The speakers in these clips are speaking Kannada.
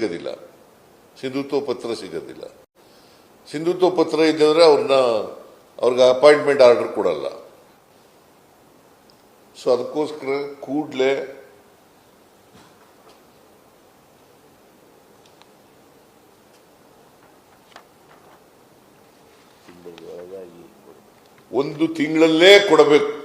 ಸಿಗೋದಿಲ್ಲ. ಸಿಂಧುತ್ವ ಪತ್ರ ಸಿಗೋದಿಲ್ಲ. ಸಿಂಧುತ್ವ ಪತ್ರ ಇದ್ದಂದ್ರೆ ಅವ್ರನ್ನ ಅವ್ರಿಗೆ ಅಪಾಯಿಂಟ್ಮೆಂಟ್ ಆರ್ಡರ್ ಕೊಡಲ್ಲ. ಸೊ ಅದಕ್ಕೋಸ್ಕರ ಕೂಡಲೇ ಒಂದು ತಿಂಗಳಲ್ಲೇ ಕೊಡಬೇಕು.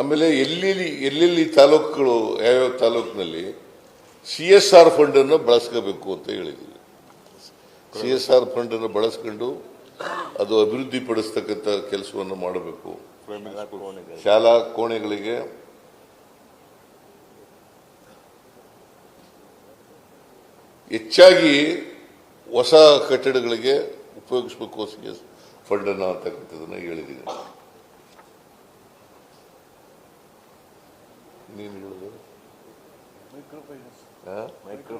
ಆಮೇಲೆ ಎಲ್ಲೆಲ್ಲಿ ಎಲ್ಲೆಲ್ಲಿ ತಾಲೂಕುಗಳು, ಯಾವ್ಯಾವ ತಾಲೂಕಿನಲ್ಲಿ ಸಿ ಎಸ್ ಆರ್ ಫಂಡನ್ನು ಬಳಸ್ಕೋಬೇಕು ಅಂತ ಹೇಳಿದ್ದೀವಿ ಸಿ ಎಸ್ ಆರ್ ಫಂಡನ್ನು ಬಳಸ್ಕೊಂಡು ಅದು ಅಭಿವೃದ್ಧಿ ಪಡಿಸ್ತಕ್ಕಂಥ ಕೆಲಸವನ್ನು ಮಾಡಬೇಕು. ಶಾಲಾ ಕೋಣೆಗಳಿಗೆ ಹೆಚ್ಚಾಗಿ ಹೊಸ ಕಟ್ಟಡಗಳಿಗೆ ಉಪಯೋಗಿಸಬೇಕು ಸಿ ಎಸ್ ಫಂಡನ್ನು ಅಂತಕ್ಕಂಥದ್ದನ್ನ ಹೇಳಿದ್ದೀನಿ ನೀನು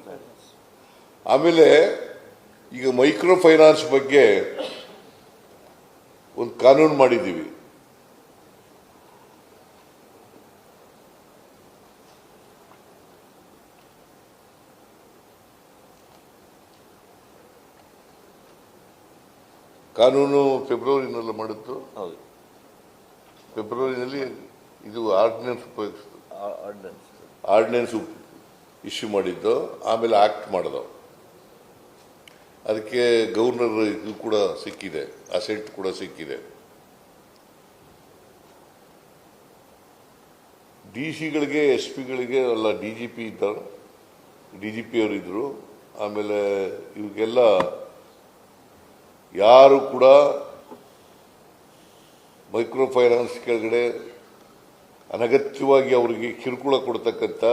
ಫೈನಾನ್ಸ್? ಆಮೇಲೆ ಈಗ ಮೈಕ್ರೋ ಫೈನಾನ್ಸ್ ಬಗ್ಗೆ ಒಂದು ಕಾನೂನು ಮಾಡಿದ್ದೀವಿ. ಕಾನೂನು ಫೆಬ್ರವರಿನಲ್ಲಿ ಮಾಡಿದ್ದು ಫೆಬ್ರವರಿನಲ್ಲಿ ಇದು ಆರ್ಡಿನೆನ್ಸ್ ಉಪಯೋಗಿಸಿದ್ರು ಆರ್ಡಿನೆನ್ಸ್ ಇಶ್ಯೂ ಮಾಡಿದ್ದು, ಆಮೇಲೆ ಆಕ್ಟ್ ಮಾಡಿದ್ರು ಅದಕ್ಕೆ ಗವರ್ನರ್ ಇದು ಕೂಡ ಸಿಕ್ಕಿದೆ ಅಸೆಂಟ್ ಕೂಡ ಸಿಕ್ಕಿದೆ. ಡಿ ಸಿಗಳಿಗೆ ಎಸ್ ಪಿಗಳಿಗೆ ಅಲ್ಲ ಡಿ ಜಿ ಪಿ ಇದ್ದರು ಡಿ ಜಿ ಪಿ ಅವರಿದ್ದರು ಆಮೇಲೆ ಇವಕ್ಕೆಲ್ಲ ಯಾರು ಕೂಡ ಮೈಕ್ರೋ ಫೈನಾನ್ಸ್ ಕೆಳಗಡೆ ಅನಗತ್ಯವಾಗಿ ಅವರಿಗೆ ಕಿರುಕುಳ ಕೊಡ್ತಕ್ಕಂಥ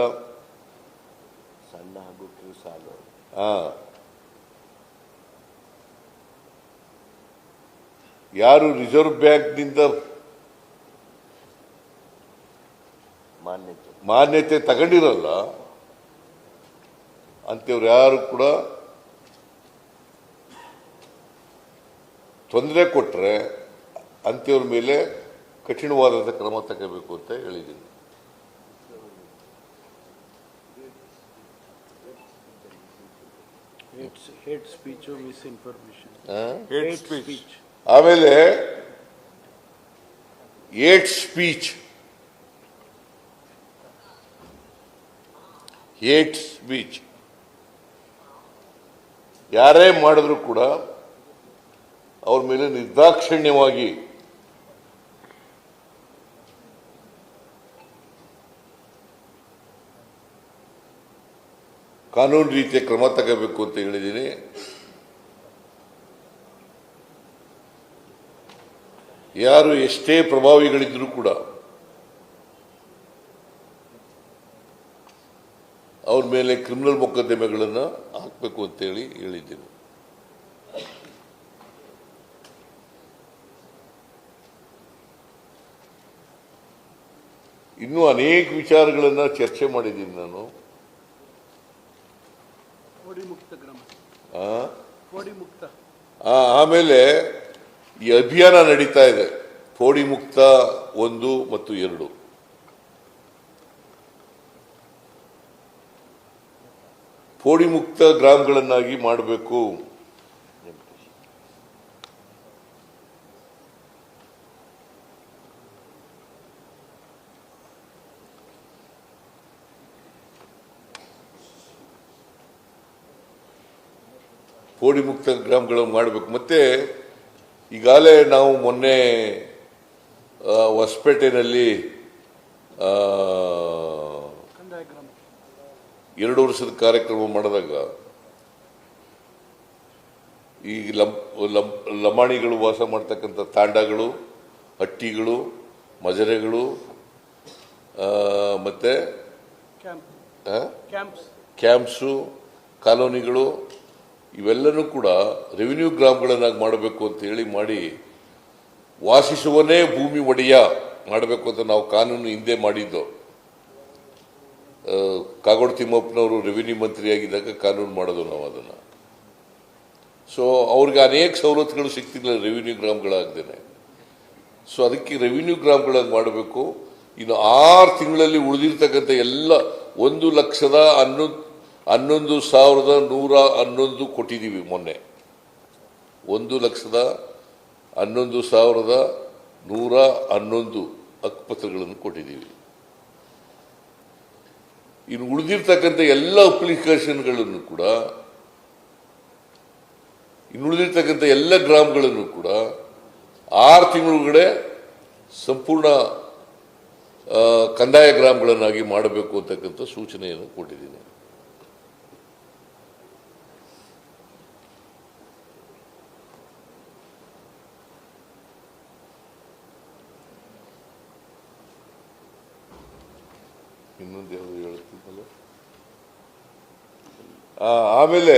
ಸಣ್ಣ ಹಾಗೂ ಕಿರುಸಾಲು ಯಾರು ರಿಸರ್ವ್ ಬ್ಯಾಂಕ್ನಿಂದ ಮಾನ್ಯತೆ. ಮಾನ್ಯತೆ ತಗೊಂಡಿರಲ್ಲ ಅಂತವ್ರು ಯಾರು ಕೂಡ ತೊಂದರೆ ಕೊಟ್ಟರೆ ಅಂಥವ್ರ ಮೇಲೆ ಕಠಿಣವಾದ ಕ್ರಮ ತಗೋಬೇಕು ಅಂತ ಹೇಳಿದ್ದೀನಿ Hate, hate speech or misinformation. ಆ? Hate speech. ಆಮೇಲೆ ಏಟ್ ಸ್ಪೀಚ್ ಏಟ್ ಸ್ಪೀಚ್ ಯಾರೇ ಮಾಡಿದ್ರು ಕೂಡ ಅವ್ರ ಮೇಲೆ ನಿರ್ದಾಕ್ಷಿಣ್ಯವಾಗಿ ಕಾನೂನು ರೀತಿಯ ಕ್ರಮ ತಗೋಬೇಕು ಅಂತ ಹೇಳಿದ್ದೀನಿ. ಯಾರು ಎಷ್ಟೇ ಪ್ರಭಾವಿಗಳಿದ್ರೂ ಕೂಡ ಅವ್ರ ಮೇಲೆ ಕ್ರಿಮಿನಲ್ ಮೊಕದ್ದಮೆಗಳನ್ನು ಹಾಕಬೇಕು ಅಂತೇಳಿ ಹೇಳಿದ್ದೀನಿ. ಇನ್ನೂ ಅನೇಕ ವಿಚಾರಗಳನ್ನು ಚರ್ಚೆ ಮಾಡಿದ್ದೀನಿ ನಾನು ಕೋಡಿ ಮುಕ್ತ ಗ್ರಾಮ ಆ? ಕೋಡಿ ಮುಕ್ತ ಆ, ಆಮೇಲೆ ಈ ಅಭಿಯಾನ ನಡೀತಾ ಇದೆ. ಪೋಡಿ ಮುಕ್ತ ಒಂದು ಮತ್ತು ಎರಡು. ಪೋಡಿ ಮುಕ್ತ ಗ್ರಾಮಗಳನ್ನಾಗಿ ಮಾಡಬೇಕು. ಪೋಡಿ ಮುಕ್ತ ಗ್ರಾಮಗಳನ್ನು ಮಾಡಬೇಕು. ಮತ್ತೆ ಈಗಾಗಲೇ ನಾವು ಮೊನ್ನೆ ಹೊಸಪೇಟೆನಲ್ಲಿ ಆ, ಎರಡು ವರ್ಷದ ಕಾರ್ಯಕ್ರಮ ಮಾಡಿದಾಗ ಈ ಲಂ ಲಂ ಲಮಾಣಿಗಳು ವಾಸ ಮಾಡ್ತಕ್ಕಂಥ ತಾಂಡಗಳು ಹಟ್ಟಿಗಳು ಮಜರೆಗಳು ಮತ್ತು ಮತ್ತೆ ಕ್ಯಾಂಪ್ ಕ್ಯಾಂಪ್ಸ್. ಕ್ಯಾಂಪ್ಸು ಕಾಲೋನಿಗಳು ಇವೆಲ್ಲನೂ ಕೂಡ ರೆವಿನ್ಯೂ ಗ್ರಾಮ್ಗಳನ್ನಾಗಿ ಮಾಡಬೇಕು ಅಂತ ಹೇಳಿ ಮಾಡಿ ವಾಸಿಸುವನೇ ಭೂಮಿ ಒಡೆಯ ಮಾಡಬೇಕು ಅಂತ ನಾವು ಕಾನೂನು ಹಿಂದೆ ಮಾಡಿದ್ದು. ಕಾಗೋಡ್ ಕಾಗೋಡು ತಿಮ್ಮಪ್ಪನವರು ರೆವಿನ್ಯೂ ಮಂತ್ರಿಯಾಗಿದ್ದಾಗ ಕಾನೂನು ಮಾಡೋದು ನಾವು ಅದನ್ನು. ಸೊ ಅವ್ರಿಗೆ ಅನೇಕ ಸವಲತ್ತುಗಳು ಸಿಗ್ತಿಲ್ಲ ರೆವಿನ್ಯೂ ಗ್ರಾಮ್ಗಳಾಗ್ದೇನೆ. ಸೊ ಅದಕ್ಕೆ ರೆವಿನ್ಯೂ ಗ್ರಾಮ್ಗಳಾಗಿ ಮಾಡಬೇಕು. ಇನ್ನು ಆರು ತಿಂಗಳಲ್ಲಿ ಉಳಿದಿರ್ತಕ್ಕಂಥ ಎಲ್ಲ ಒಂದು ಲಕ್ಷದ ಹನ್ನೊಂದು ಹನ್ನೊಂದು ಸಾವಿರದ ನೂರ ಹನ್ನೊಂದು ಕೊಟ್ಟಿದ್ದೀವಿ ಮೊನ್ನೆ. ಒಂದು ಲಕ್ಷದ ಹನ್ನೊಂದು ಸಾವಿರದ ನೂರ ಹನ್ನೊಂದು ಹಕ್ಕುಪತ್ರಗಳನ್ನು ಕೊಟ್ಟಿದ್ದೀವಿ. ಇನ್ನು ಉಳಿದಿರ್ತಕ್ಕಂಥ ಎಲ್ಲ ಅಪ್ಲಿಕೇಶನ್ಗಳನ್ನು ಕೂಡ, ಇನ್ನು ಉಳಿದಿರ್ತಕ್ಕಂಥ ಎಲ್ಲ ಗ್ರಾಮಗಳನ್ನು ಕೂಡ ಆರು ತಿಂಗಳೊಳಗಡೆ ಸಂಪೂರ್ಣ ಕಂದಾಯ ಗ್ರಾಮಗಳನ್ನಾಗಿ ಮಾಡಬೇಕು ಅಂತಕ್ಕಂಥ ಸೂಚನೆಯನ್ನು ಕೊಟ್ಟಿದ್ದೀನಿ ಇನ್ನೊಂದು ಯಾವುದು ಹೇಳ್ತಿದ್ದಲ್ಲ ಆ, ಆಮೇಲೆ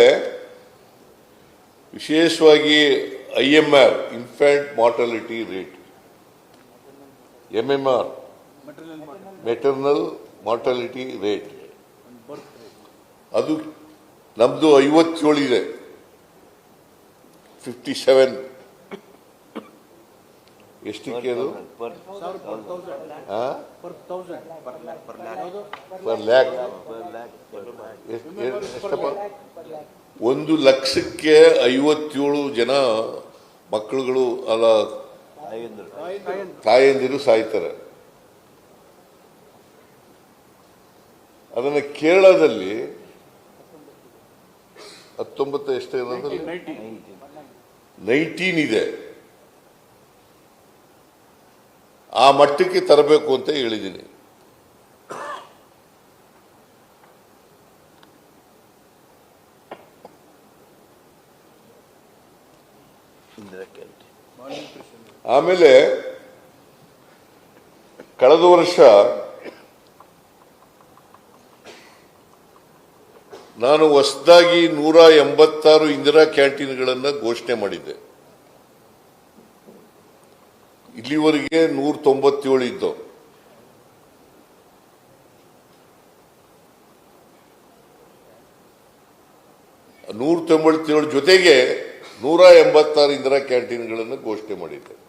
ವಿಶೇಷವಾಗಿ I M R infant mortality rate M M R maternal mortality rate ಅದು ನಮ್ದು ಐವತ್ತೇಳು ಇದೆ. ಫಿಫ್ಟಿ ಸೆವೆನ್ ಎಷ್ಟಕ್ಕೆ ಅದು ಪರ್ ಲ್ಯಾಕ್. ಎಷ್ಟಪ್ಪ? ಒಂದು ಲಕ್ಷಕ್ಕೆ ಐವತ್ತೇಳು ಜನ ಮಕ್ಕಳುಗಳು ಅಲ್ಲ ತಾಯಂದಿರು. ಸಾಯ್ತಾರೆ. ಅದನ್ನ ಕೇರಳದಲ್ಲಿ ಹತ್ತೊಂಬತ್ತು ಎಷ್ಟೇ ನೈನ್ಟೀನ್ ಇದೆ. ಆ ಮಟ್ಟಕ್ಕೆ ತರಬೇಕು ಅಂತ ಹೇಳಿದ್ದೀನಿ. ಆಮೇಲೆ ಕಳೆದ ವರ್ಷ ನಾನು ಹೊಸದಾಗಿ ನೂರ ಎಂಬತ್ತಾರು ಇಂದಿರಾ ಕ್ಯಾಂಟೀನ್ಗಳನ್ನು ಘೋಷಣೆ ಮಾಡಿದ್ದೆ ಇಲ್ಲಿವರೆಗೆ ನೂರ ತೊಂಬತ್ತೇಳು ಇದ್ದು. ನೂರ ತೊಂಬತ್ತೇಳು ಜೊತೆಗೆ ನೂರ ಎಂಬತ್ತಾರು ಇಂದಿರಾ ಕ್ಯಾಂಟೀನ್ಗಳನ್ನು ಘೋಷಣೆ ಮಾಡಿದ್ದೆ.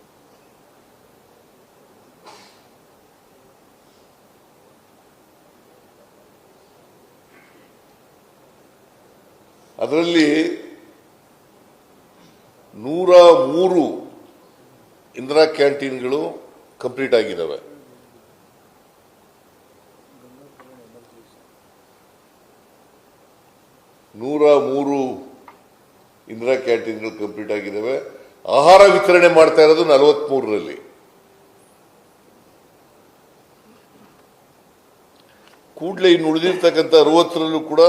ಅದರಲ್ಲಿ ನೂರ ಮೂರು ಇಂದಿರಾ ಕ್ಯಾಂಟೀನ್ಗಳು ಕಂಪ್ಲೀಟ್ ಆಗಿದ್ದಾವೆ ನೂರ ಮೂರು ಇಂದಿರಾ ಕ್ಯಾಂಟೀನ್ಗಳು ಕಂಪ್ಲೀಟ್ ಆಗಿದ್ದಾವೆ ಆಹಾರ ವಿತರಣೆ ಮಾಡ್ತಾ ಇರೋದು ನಲವತ್ಮೂರರಲ್ಲಿ. ಕೂಡಲೇ ಇನ್ನು ಉಳಿದಿರ್ತಕ್ಕಂಥ ಅರವತ್ತರಲ್ಲೂ ಕೂಡ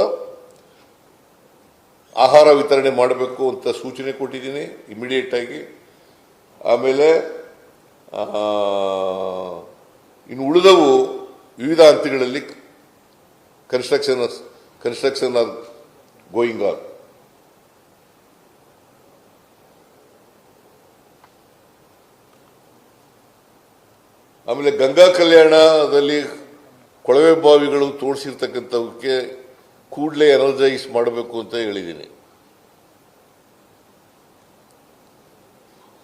ಆಹಾರ ವಿತರಣೆ ಮಾಡಬೇಕು ಅಂತ ಸೂಚನೆ ಕೊಟ್ಟಿದ್ದೀನಿ. ಇಮಿಡಿಯೇಟ್ ಆಗಿ ಆಮೇಲೆ ಇನ್ನು ಉಳಿದವು ವಿವಿಧ ಹಂತಗಳಲ್ಲಿ construction construction are going on ಆಮೇಲೆ ಗಂಗಾ ಕಲ್ಯಾಣದಲ್ಲಿ ಕೊಳವೆ ಬಾವಿಗಳು ತೋರಿಸಿರ್ತಕ್ಕಂಥವಕ್ಕೆ ಕೂಡಲೇ ಎನರ್ಜೈಸ್ ಮಾಡಬೇಕು ಅಂತ ಹೇಳಿದ್ದೀನಿ.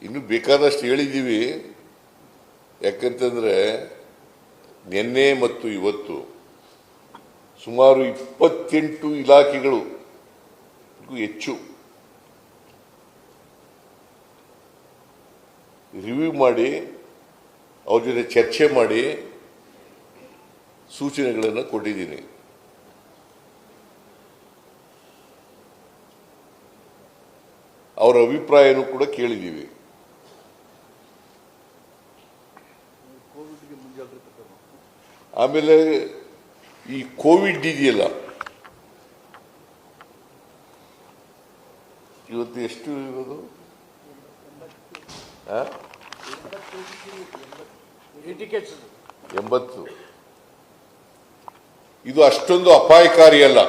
ಇನ್ನು ಬೇಕಾದಷ್ಟು ಹೇಳಿದ್ದೀವಿ. ಯಾಕಂತಂದ್ರೆ ನಿನ್ನೆ ಮತ್ತು ಇವತ್ತು ಸುಮಾರು ಇಪ್ಪತ್ತೆಂಟು ಇಲಾಖೆಗಳು ಹೆಚ್ಚು, ರಿವ್ಯೂ ಮಾಡಿ, ಅವ್ರ ಜೊತೆ ಚರ್ಚೆ ಮಾಡಿ ಸೂಚನೆಗಳನ್ನು ಕೊಟ್ಟಿದ್ದೀನಿ. ಅವರ ಅಭಿಪ್ರಾಯನೂ ಕೂಡ ಕೇಳಿದ್ದೀವಿ ಕೋವಿಡ್ಗೆ ಮುಂಜಾಗ್ರತೆ ಕ್ರಮ ಆಮೇಲೆ ಈ ಕೋವಿಡ್ ಇದೆಯಲ್ಲ, ಇವತ್ತು ಎಷ್ಟು ಇರೋದು? ಎಂಬತ್ತು. ಇದು ಅಷ್ಟೊಂದು ಅಪಾಯಕಾರಿ ಅಲ್ಲ.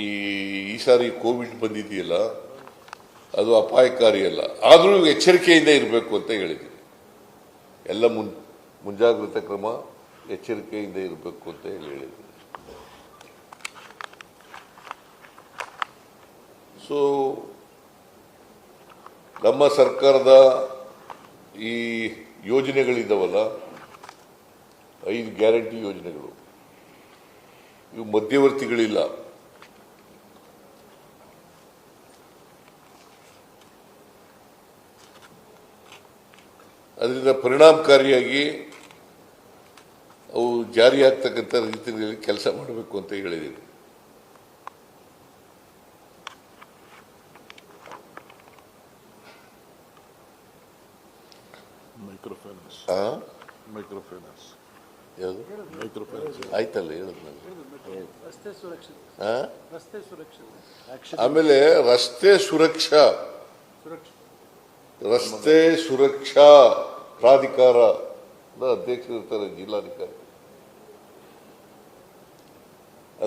ಈ ಈ ಸಾರಿ ಕೋವಿಡ್ ಬಂದಿದೆಯಲ್ಲ, ಅದು ಅಪಾಯಕಾರಿ ಅಲ್ಲ. ಆದರೂ ಎಚ್ಚರಿಕೆಯಿಂದ ಇರಬೇಕು ಅಂತ ಹೇಳಿದ್ದೀನಿ. ಎಲ್ಲ ಮುನ್, ಮುಂಜಾಗ್ರತಾ ಕ್ರಮ. ಎಚ್ಚರಿಕೆಯಿಂದ ಇರಬೇಕು ಅಂತ ಹೇಳಿದ್ರು. ಸೋ ಸೊ ನಮ್ಮ ಸರ್ಕಾರದ ಈ ಯೋಜನೆಗಳಿದ್ದಾವಲ್ಲ ಐದು ಗ್ಯಾರಂಟಿ ಯೋಜನೆಗಳು. ಇವು ಮಧ್ಯವರ್ತಿಗಳಿಲ್ಲ. ಅದರಿಂದ ಪರಿಣಾಮಕಾರಿಯಾಗಿ ಅವು ಜಾರಿ ಆಗ್ತಕ್ಕಂಥ ರೀತಿಯಲ್ಲಿ ಕೆಲಸ ಮಾಡಬೇಕು ಅಂತ ಹೇಳಿದ್ದೀನಿ ಆಯ್ತಲ್ಲ ಹೇಳದ್ ರಸ್ತೆ ಸುರಕ್ಷತೆ. ಆ? ರಸ್ತೆ ಸುರಕ್ಷತೆ. ಆಮೇಲೆ ರಸ್ತೆ ಸುರಕ್ಷಾ. ಸುರಕ್ಷತೆ. ರಸ್ತೆ ಸುರಕ್ಷಾ ಪ್ರಾಧಿಕಾರ ಅಧ್ಯಕ್ಷರು ಇರ್ತಾರೆ ಜಿಲ್ಲಾಧಿಕಾರಿ.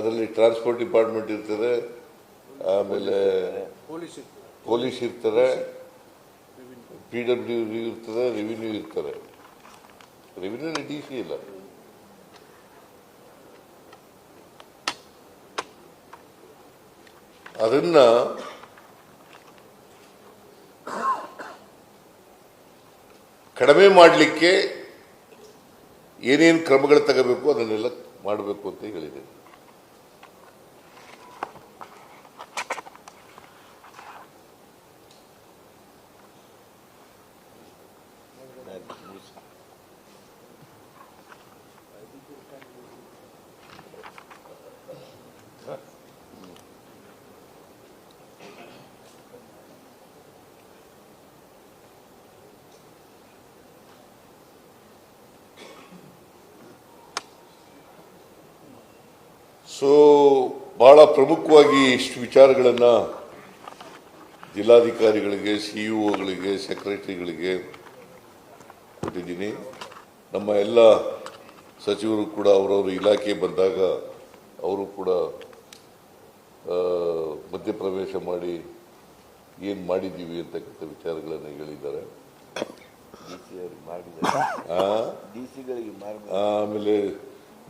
ಅದರಲ್ಲಿ ಟ್ರಾನ್ಸ್ಪೋರ್ಟ್ ಡಿಪಾರ್ಟ್ಮೆಂಟ್ ಇರ್ತದೆ ಆಮೇಲೆ ಪೊಲೀಸ್ ಇರ್ತಾರೆ. ಪಿ ಡಬ್ಲ್ಯೂ ಇರ್ತದೆ ರೆವಿನ್ಯೂ ಇರ್ತಾರೆ ರೆವಿನ್ಯೂ ಡಿ ಸಿ ಇಲ್ಲ. ಅದನ್ನ ಕಡಿಮೆ ಮಾಡಲಿಕ್ಕೆ ಏನೇನು ಕ್ರಮಗಳು ತಗೋಬೇಕು ಅದನ್ನೆಲ್ಲ ಮಾಡಬೇಕು ಅಂತ ಹೇಳಿದೆ. ಸೊ ಬಹಳ ಪ್ರಮುಖವಾಗಿ ಇಷ್ಟು ವಿಚಾರಗಳನ್ನು ಜಿಲ್ಲಾಧಿಕಾರಿಗಳಿಗೆ ಸಿಇಒಗಳಿಗೆ ಸೆಕ್ರೆಟರಿಗಳಿಗೆ ಕೊಟ್ಟಿದ್ದೀನಿ. ನಮ್ಮ ಎಲ್ಲ ಸಚಿವರು ಕೂಡ ಅವರವರ ಇಲಾಖೆ ಬಂದಾಗ ಅವರು ಕೂಡ ಮಧ್ಯಪ್ರವೇಶ ಮಾಡಿ ಏನು ಮಾಡಿದ್ದೀವಿ ಅಂತಕ್ಕಂಥ ವಿಚಾರಗಳನ್ನು ಹೇಳಿದ್ದಾರೆ. ಸಿ ಆಮೇಲೆ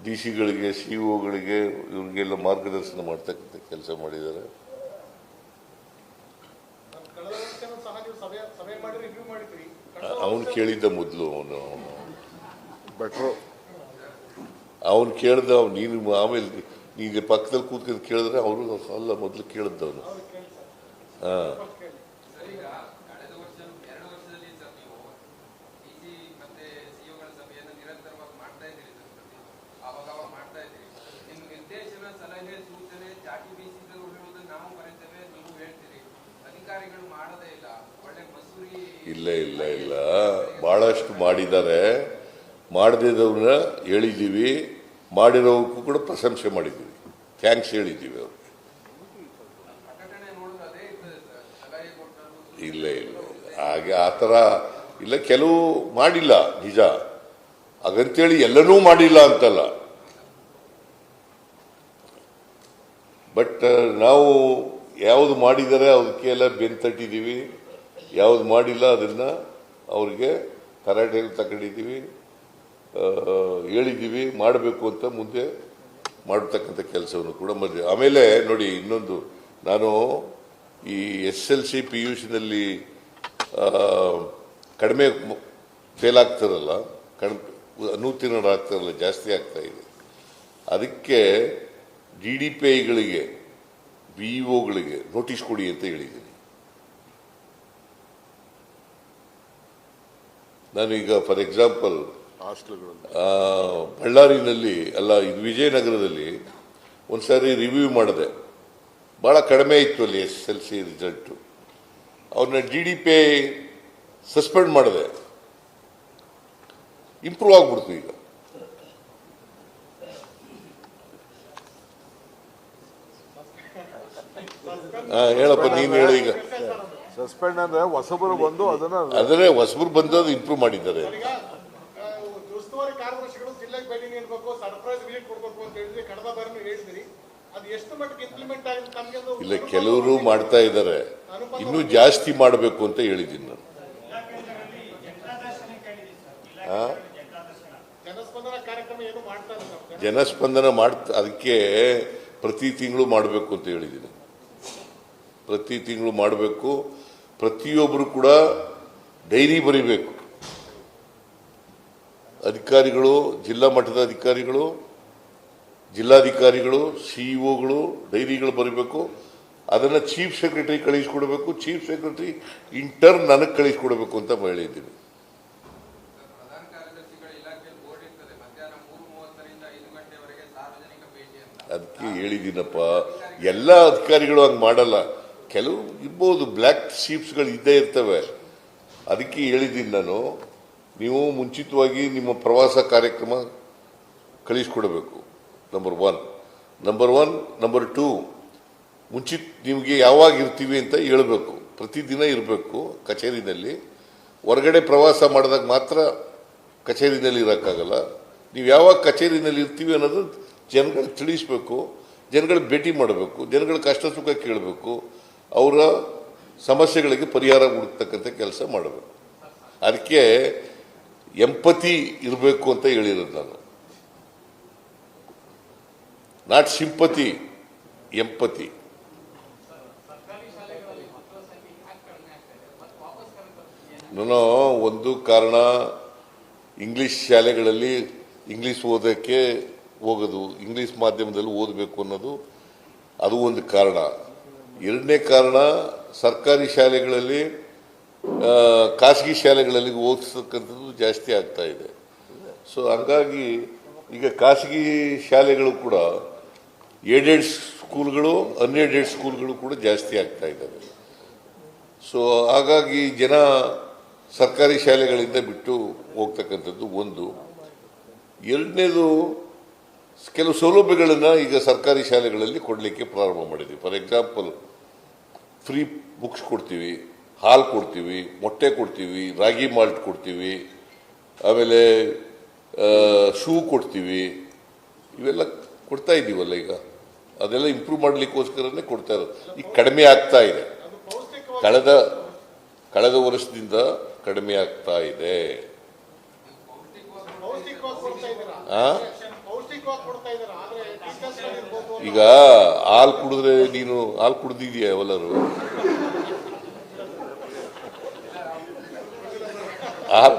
ಡಿ ಸಿಗಳಿಗೆ ಸಿ ಒಗಳಿಗೆ ಇವರಿಗೆಲ್ಲ ಮಾರ್ಗದರ್ಶನ ಮಾಡ್ತಕ್ಕಂಥ ಕೆಲಸ ಮಾಡಿದ್ದಾರೆ. ಕಳೆದ ಅವನು ಕೇಳಿದ್ದ ಮೊದಲು ಅವನು. ಬೆಟ್ರು ಅವನು ಕೇಳ್ದ ಅವ್ನು ನೀನು ಆಮೇಲೆ ನೀನು ಪಕ್ಕದಲ್ಲಿ ಕೂತ್ಕೊಂಡು ಕೇಳಿದ್ರೆ ಅವರು ಅಲ್ಲ ಮೊದಲು ಕೇಳಿದ್ದವನು. ಹಾ ಸರ್, ಈಗ ಕಳೆದ ವರ್ಷ ಎರಡು ವರ್ಷದಲ್ಲಿ ಸರ್ ನೀವು ಡಿಸಿ ಮತ್ತೆ ಸಿಒಗಳ ಸಭೆಯನ್ನು ನಿರಂತರವಾಗಿ ಮಾಡ್ತಾ ಇದ್ದೀರಿ ಸರ್ ಪ್ರತಿ ಆವಾಗ ಅವಾಗ ಮಾಡ್ತಾ ಇದ್ದೀರಿ ನಿಮ್ಮ ಸಲಹೆ ಸೂಚನೆ ಚಾಟಿ ಬೀಸಿದರು ಹೇಳುವುದು ನಾವು ಬರೀತೇವೆ ನೀವು ಹೇಳ್ತೀರಿ. ಅಧಿಕಾರಿಗಳು ಮಾಡದೇ ಇಲ್ಲ. ಒಳ್ಳೆ ಮಸೂರಿ ಇಲ್ಲ ಇಲ್ಲ ಇಲ್ಲ. ಬಹಳಷ್ಟು ಮಾಡಿದ್ದಾರೆ. ಮಾಡದಿದ್ದವ್ರನ್ನ ಹೇಳಿದ್ದೀವಿ. ಮಾಡಿರೋಕ್ಕೂ ಕೂಡ ಪ್ರಶಂಸೆ ಮಾಡಿದ್ದೀವಿ. ಥ್ಯಾಂಕ್ಸ್ ಹೇಳಿದ್ದೀವಿ ಅವ್ರಿಗೆ. ಇಲ್ಲ ಇಲ್ಲ. ಹಾಗೆ ಆ ಥರ ಇಲ್ಲ ಕೆಲವು ಮಾಡಿಲ್ಲ. ನಿಜ. ಹಾಗಂತೇಳಿ ಎಲ್ಲನೂ ಮಾಡಿಲ್ಲ ಅಂತಲ್ಲ. ಬಟ್ ನಾವು ಯಾವುದು ಮಾಡಿದರೆ ಅದಕ್ಕೆಲ್ಲ ಬೆನ್ ತಟ್ಟಿದ್ದೀವಿ. ಯಾವುದು ಮಾಡಿಲ್ಲ ಅದನ್ನ ಅವ್ರಿಗೆ ಕರಾಟೆಯಲ್ಲಿ ತಗೊಂಡಿದ್ದೀವಿ ಹೇಳಿದ್ದೀವಿ, ಮಾಡಬೇಕು ಅಂತ ಮುಂದೆ ಮಾಡತಕ್ಕಂಥ ಕೆಲಸವನ್ನು ಕೂಡ ಮಾಡಿದೆ ಆಮೇಲೆ ನೋಡಿ ಇನ್ನೊಂದು, ನಾನು ಈ S L C P U ಸಿನಲ್ಲಿ ಕಡಿಮೆ ಫೇಲ್ ಆಗ್ತಾರಲ್ಲ ಕಡಿಮೆ ಅನುತ್ತೀರ್ಣರಾಗ್ತಾರಲ್ಲ ಜಾಸ್ತಿ ಆಗ್ತಾ ಇದೆ. ಅದಕ್ಕೆ ಡಿ ಡಿ ಪಿ ಐಗಳಿಗೆ ಬಿ ಒಗಳಿಗೆ ನೋಟಿಸ್ ಕೊಡಿ ಅಂತ ಹೇಳಿದ್ದೀನಿ. ನಾನೀಗ ಫಾರ್ ಎಕ್ಸಾಂಪಲ್ ಬಳ್ಳಾರಿನಲ್ಲಿ ಅಲ್ಲ ಇದು ವಿಜಯನಗರದಲ್ಲಿ ಒಂದ್ಸಾರಿ ರಿವ್ಯೂ ಮಾಡಿದೆ. ಬಹಳ ಕಡಿಮೆ ಇತ್ತು ಅಲ್ಲಿ ಎಸ್ ಎಲ್ ಸಿ ರಿಸಲ್ಟು ಅವ್ರನ್ನ ಡಿ ಡಿ ಪಿ ಸಸ್ಪೆಂಡ್ ಮಾಡಿದೆ. ಇಂಪ್ರೂವ್ ಆಗ್ಬಿಡ್ತು ಈಗ. ಹೇಳಪ್ಪ ನೀನು ಹೇಳು ಈಗ. ಸಸ್ಪೆಂಡ್ ಅಂದ್ರೆ ಹೊಸಬರು ಬಂದು ಅದನ್ನ ಆದರೆ ಹೊಸಬರು ಇಂಪ್ರೂವ್ ಮಾಡಿದ್ದಾರೆ. ಬಾರಿ ಅದು ಎಷ್ಟು ಮಟ್ಟಿಗೆ ಇಂಪ್ಲಿಮೆಂಟ್ ಆಗಿದೆ ತಮಗೆ ಇಲ್ಲ ಕೆಲವರು ಮಾಡ್ತಾ ಇದ್ದಾರೆ. ಇನ್ನೂ ಜಾಸ್ತಿ ಮಾಡಬೇಕು ಅಂತ ಹೇಳಿದ್ದೀನಿ ನಾನು. ಆ? ಜನಸ್ಪಂದನ ಕಾರ್ಯಕ್ರಮ ಏನು ಮಾಡ್ತಾ ಜನಸ್ಪಂದನ ಮಾಡ್ತಾ ಅದಕ್ಕೆ ಪ್ರತಿ ತಿಂಗಳು ಮಾಡಬೇಕು ಅಂತ ಹೇಳಿದ್ದೀನಿ. ಪ್ರತಿ ತಿಂಗಳು ಮಾಡಬೇಕು. ಪ್ರತಿಯೊಬ್ಬರು ಕೂಡ ಡೈರಿ ಬರೀಬೇಕು. ಅಧಿಕಾರಿಗಳು ಜಿಲ್ಲಾ ಮಟ್ಟದ ಅಧಿಕಾರಿಗಳು ಜಿಲ್ಲಾಧಿಕಾರಿಗಳು ಸಿಇಒಗಳು ಡೈರಿಗಳು ಬರೀಬೇಕು. ಅದನ್ನು ಚೀಫ್ ಸೆಕ್ರೆಟರಿ ಕಳಿಸ್ಕೊಡ್ಬೇಕು. ಚೀಫ್ ಸೆಕ್ರೆಟರಿ ಇಂಟರ್ನ್ ನನಗೆ ಕಳಿಸ್ಕೊಡ್ಬೇಕು ಅಂತ ಹೇಳಿದ್ದೀನಿ. ಅದಕ್ಕೆ ಹೇಳಿದ್ದೀನಪ್ಪ. ಎಲ್ಲ ಅಧಿಕಾರಿಗಳು ಹಂಗೆ ಮಾಡಲ್ಲ. ಕೆಲವು ಇರ್ಬೋದು ಬ್ಲ್ಯಾಕ್ ಶೀಪ್ಸ್ಗಳು ಇದ್ದೇ ಇರ್ತವೆ. ಅದಕ್ಕೆ ಹೇಳಿದ್ದೀನಿ ನಾನು, ನೀವು ಮುಂಚಿತವಾಗಿ ನಿಮ್ಮ ಪ್ರವಾಸ ಕಾರ್ಯಕ್ರಮ ಕಳಿಸ್ಕೊಡಬೇಕು number one number one number two ಮುಂಚಿತ ನಿಮಗೆ ಯಾವಾಗ ಇರ್ತೀವಿ ಅಂತ ಹೇಳಬೇಕು. ಪ್ರತಿದಿನ ಇರಬೇಕು ಕಚೇರಿನಲ್ಲಿ. ಹೊರಗಡೆ ಪ್ರವಾಸ ಮಾಡಿದಾಗ ಮಾತ್ರ ಕಚೇರಿನಲ್ಲಿ ಇರೋಕ್ಕಾಗಲ್ಲ. ನೀವು ಯಾವಾಗ ಕಚೇರಿನಲ್ಲಿ ಇರ್ತೀವಿ ಅನ್ನೋದು ಜನಗಳಿಗೆ ತಿಳಿಸ್ಬೇಕು. ಜನಗಳಿಗೆ ಭೇಟಿ ಮಾಡಬೇಕು. ಜನಗಳ ಕಷ್ಟ ಸುಖ ಕೇಳಬೇಕು. ಅವರ ಸಮಸ್ಯೆಗಳಿಗೆ ಪರಿಹಾರ ಹುಡುಕ್ತಕ್ಕಂಥ ಕೆಲಸ ಮಾಡಬೇಕು. ಅದಕ್ಕೆ ಎಂಪತಿ ಇರಬೇಕು ಅಂತ ಹೇಳಿರೋದು ನಾನು. Not sympathy, empathy. ನಾನು ಒಂದು ಕಾರಣ, ಇಂಗ್ಲಿಷ್ ಶಾಲೆಗಳಲ್ಲಿ ಇಂಗ್ಲಿಷ್ ಓದೋಕ್ಕೆ ಹೋಗೋದು, ಇಂಗ್ಲಿಷ್ ಮಾಧ್ಯಮದಲ್ಲಿ ಓದಬೇಕು ಅನ್ನೋದು, ಅದು ಒಂದು ಕಾರಣ. ಎರಡನೇ ಕಾರಣ ಸರ್ಕಾರಿ ಶಾಲೆಗಳಲ್ಲಿ ಖಾಸಗಿ ಶಾಲೆಗಳಲ್ಲಿ ಓದಿಸ್ತಕ್ಕಂಥದ್ದು ಜಾಸ್ತಿ ಆಗ್ತಾ ಇದೆ. ಸೊ ಹಂಗಾಗಿ ಈಗ ಖಾಸಗಿ ಶಾಲೆಗಳು ಕೂಡ ಏಡೆಡ್ ಸ್ಕೂಲ್ಗಳು ಅನ್ಏಡೆಡ್ ಸ್ಕೂಲ್ಗಳು ಕೂಡ ಜಾಸ್ತಿ ಆಗ್ತಾ ಇದ್ದಾವೆ. ಸೊ ಹಾಗಾಗಿ ಜನ ಸರ್ಕಾರಿ ಶಾಲೆಗಳಿಂದ ಬಿಟ್ಟು ಹೋಗ್ತಕ್ಕಂಥದ್ದು ಒಂದು. ಎರಡನೇದು, ಕೆಲವು ಸೌಲಭ್ಯಗಳನ್ನು ಈಗ ಸರ್ಕಾರಿ ಶಾಲೆಗಳಲ್ಲಿ ಕೊಡಲಿಕ್ಕೆ ಪ್ರಾರಂಭ ಮಾಡಿದ್ವಿ. ಫಾರ್ ಎಕ್ಸಾಂಪಲ್ ಫ್ರೀ ಬುಕ್ಸ್ ಕೊಡ್ತೀವಿ ಹಾಲು ಕೊಡ್ತೀವಿ ಮೊಟ್ಟೆ ಕೊಡ್ತೀವಿ ರಾಗಿ ಮಾಲ್ಟ್ ಕೊಡ್ತೀವಿ ಆಮೇಲೆ ಶೂ ಕೊಡ್ತೀವಿ. ಇವೆಲ್ಲ ಕೊಡ್ತಾ ಇದ್ದೀವಲ್ಲ ಈಗ? ಅದೆಲ್ಲ ಇಂಪ್ರೂವ್ ಮಾಡಲಿಕ್ಕೋಸ್ಕರನೇ ಕೊಡ್ತಾ ಇರೋದು. ಈಗ ಕಡಿಮೆ ಆಗ್ತಾ ಇದೆ. ಕಳೆದ ಕಳೆದ ವರ್ಷದಿಂದ ಕಡಿಮೆ ಆಗ್ತಾ ಇದೆ. ಪೌಷ್ಟಿಕವಾಗಿ ಈಗ ಹಾಲು ಕುಡಿದ್ರೆ ನೀನು ಹಾಲು ಕುಡ್ದಿದ್ಯಾ ಎಲ್ಲರೂ? ಹಾಲು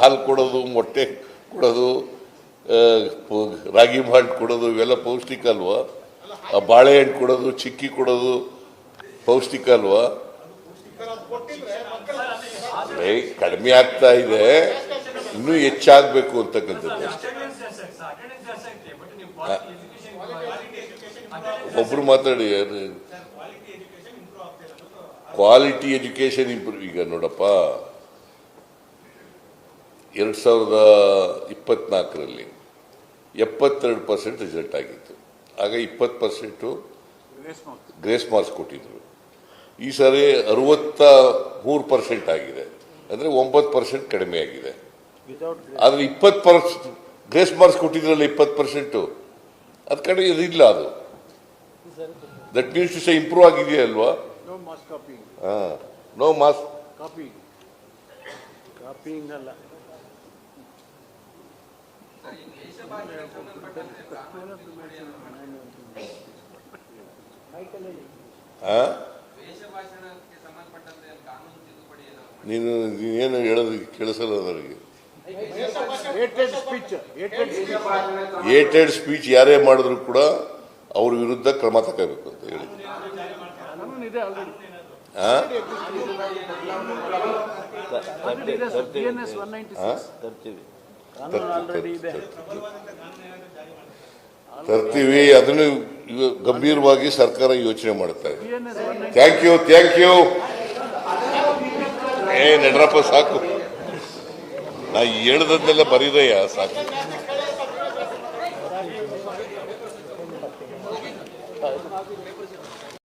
ಹಾಲು ಕೊಡೋದು, ಮೊಟ್ಟೆ ಕೊಡೋದು ರಾಗಿ ಮಾಲ್ಟ್ ಕೊಡೋದು, ಇವೆಲ್ಲ ಪೌಷ್ಟಿಕ ಅಲ್ವಾ? ಬಾಳೆಹಣ್ಣು ಕೊಡೋದು, ಚಿಕ್ಕಿ ಕೊಡೋದು ಪೌಷ್ಟಿಕ ಅಲ್ವಾ? ಕಡಿಮೆ ಆಗ್ತಾ ಇದೆ. ಇನ್ನೂ ಹೆಚ್ಚಾಗಬೇಕು ಅಂತಕ್ಕಂಥದ್ದು ಒಬ್ರು ಮಾತಾಡಿ ಯಾರು? ಕ್ವಾಲಿಟಿ ಎಜುಕೇಶನ್ ಇಂಪ್ರೂವ್ ಈಗ ನೋಡಪ್ಪ ಎರಡು ಸಾವಿರದ ಇಪ್ಪತ್ನಾಲ್ಕರಲ್ಲಿ ಎಪ್ಪತ್ತೆರಡು ಪರ್ಸೆಂಟ್ ರಿಸಲ್ಟ್ ಆಗಿತ್ತು. ಆಗ ಇಪ್ಪತ್ತು ಪರ್ಸೆಂಟು ಗ್ರೇಸ್ ಮಾರ್ಕ್ಸ್ ಕೊಟ್ಟಿದ್ರು. ಈ ಸಾರಿ ಅರವತ್ತ ಮೂರು ಪರ್ಸೆಂಟ್ ಆಗಿದೆ. ಅಂದರೆ ಒಂಬತ್ತು ಪರ್ಸೆಂಟ್ ಕಡಿಮೆ ಆಗಿದೆ. ಆದರೆ ಇಪ್ಪತ್ತು ಪರ್ಸೆಂಟ್ ಗ್ರೇಸ್ ಮಾರ್ಕ್ಸ್ ಕೊಟ್ಟಿದ್ರಲ್ಲ ಇಪ್ಪತ್ತು ಪರ್ಸೆಂಟು ಅದು ಕಡೆ ಇದಿಲ್ಲ ಅದು. That means to say improve ಆಗಿದೆಯಾ ಅಲ್ವಾ? ನೋ ಮಾಸ್ ಅಲ್ಲ. ನೀನು ಏನು ಹೇಳೋದು ಕೇಳಿಸಲ್ಲ ನನಗೆ ಏಟೆಡ್ ಸ್ಪೀಚ್ ಏಟೆಡ್ ಸ್ಪೀಚ್ ಯಾರೇ ಮಾಡಿದ್ರು ಕೂಡ ಅವ್ರ ವಿರುದ್ಧ ಕ್ರಮ ತಗೋಬೇಕು ಅಂತ ಹೇಳಿ. ತರ್ತೀವಿ. ಅದನ್ನು ಗಂಭೀರವಾಗಿ ಸರ್ಕಾರ ಯೋಚನೆ ಮಾಡ್ತಾ ಇದೆ. ಥ್ಯಾಂಕ್ ಯು ಥ್ಯಾಂಕ್ ಯು ಏ ನಡ್ರಪ್ಪ ಸಾಕು. ನಾ ಹೇಳ್ದನ್ನೆಲ್ಲ ಬರೀದಯ್ಯ ಸಾಕು.